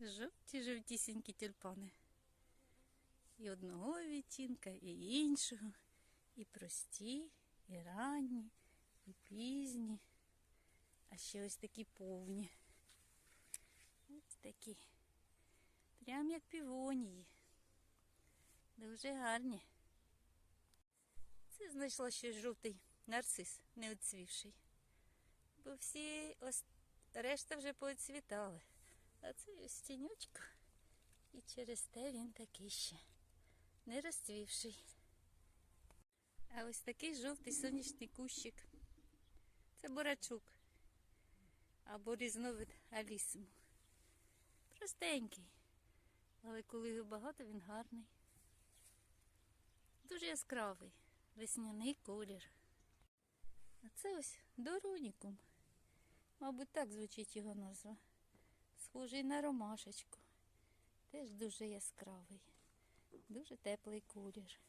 Жовті жовтісінькі тюльпани. І одного відтінка, і іншого. І прості, і ранні, і пізні. А ще ось такі повні. Ось такі. Прям як півонії. Дуже гарні. Це знайшла ще жовтий нарцис, не оцвівший. Бо всі решта вже поцвітали. А це ось тінючка. І через те він такий ще не розцвівший. А ось такий жовтий сонячний кущик. Це борачук. Або різновид алісиму. Простенький. Але коли його багато, він гарний. Дуже яскравий, весняний колір. А це ось доронікум. Мабуть, так звучить його назва. Схожий на ромашечку. Теж дуже яскравий, дуже теплий колір.